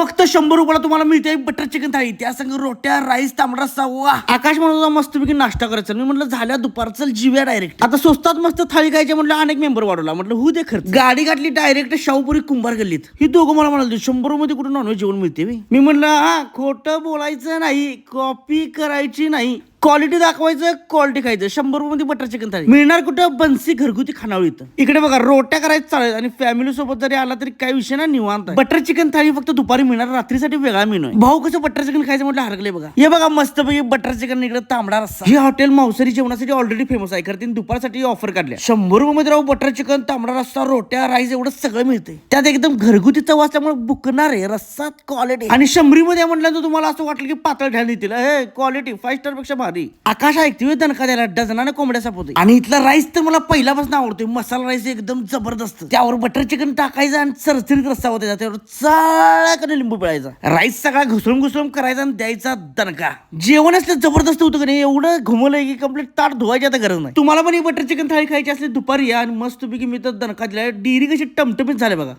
फक्त शंभर रुपयाला तुम्हाला मिळते बटर चिकन थाळी. त्या संग रोट्या राईस तांबडा सावा आकाश म्हणत मस्तपैकी नाश्ता करायचा. मी म्हटलं झाल्या दुपारचं जिव्या डायरेक्ट आता स्वस्तात मस्त थाळी खायची म्हटलं अनेक मेंबर वाढवला. म्हटलं हो दे खर्च. गाडी गाठली डायरेक्ट शाहूपुरी कुंभार गल्लीत. ही दोघं मला म्हणाले शंभरमध्ये कुठे नॉनव्हेज जेवण मिळते मी म्हटलं हा खोटं बोलायचं नाही. कॉपी करायची नाही. क्वालिटी दाखवायचं क्वालिटी खायचं. शंभरमध्ये बटर चिकन थाळी. मिळणार कुठं? बनसी घरगुती खानावळी इथं. इकडे बघा रोट्या करायचं चालेल आणि फॅमिली सोबत जरी आला तरी काही विषय ना निवांत बटर चिकन थाळी फक्त दुपारी मिळणार रात्रीसाठी वेगळा मेनू आहे. भाऊ कसं बटर चिकन खायचं म्हटलं हरकले बघा. हे बघा मस्त पैकी बटर चिकन इकडे तांबडा रस्सा. हे हॉटेल मांसारी जेवणासाठी ऑलरेडी फेमस आहे. कारण त्यांनी दुपारसाठी ऑफर काढल्या. शंभर रुपये मध्ये राहू बटर चिकन तांबडा रस्सा रोट्या राईस एवढं सगळं मिळते त्यात एकदम घरगुती चव असल्यामुळे बुकणार आहे रस्सा क्वालिटी आणि शंभरी मध्ये म्हटलं तर तुम्हाला असं वाटलं की पातळ ढाल देतील हे क्वालिटी फाईव्ह स्टारपेक्षा भारी आकाश ऐकते दणका द्यायला डझनाने कोंबड्या सापवते आणि इथला राईस तर मला पहिल्यापासून आवडतोय. मसाला राईस एकदम जबरदस्त. त्यावर बटर चिकन टाकायचं आणि चरचरीत रस्सा होता त्यावर चाळ्याकडे लिंबू पिळायचा. राईस सगळा घुसळून घुसळून करायचा आणि द्यायचा दणका. जेवण असलं जबरदस्त होतं का नाही एवढं घुमवलंय की कंप्लीट ताट धुवायची आता गरज नाही. तुम्हाला पण ही बटर चिकन थाळी खायची असली दुपारी या आणि मस्त पैकी मी तर दणका दिला डेअरी कशी टमटमीत झाले बघा.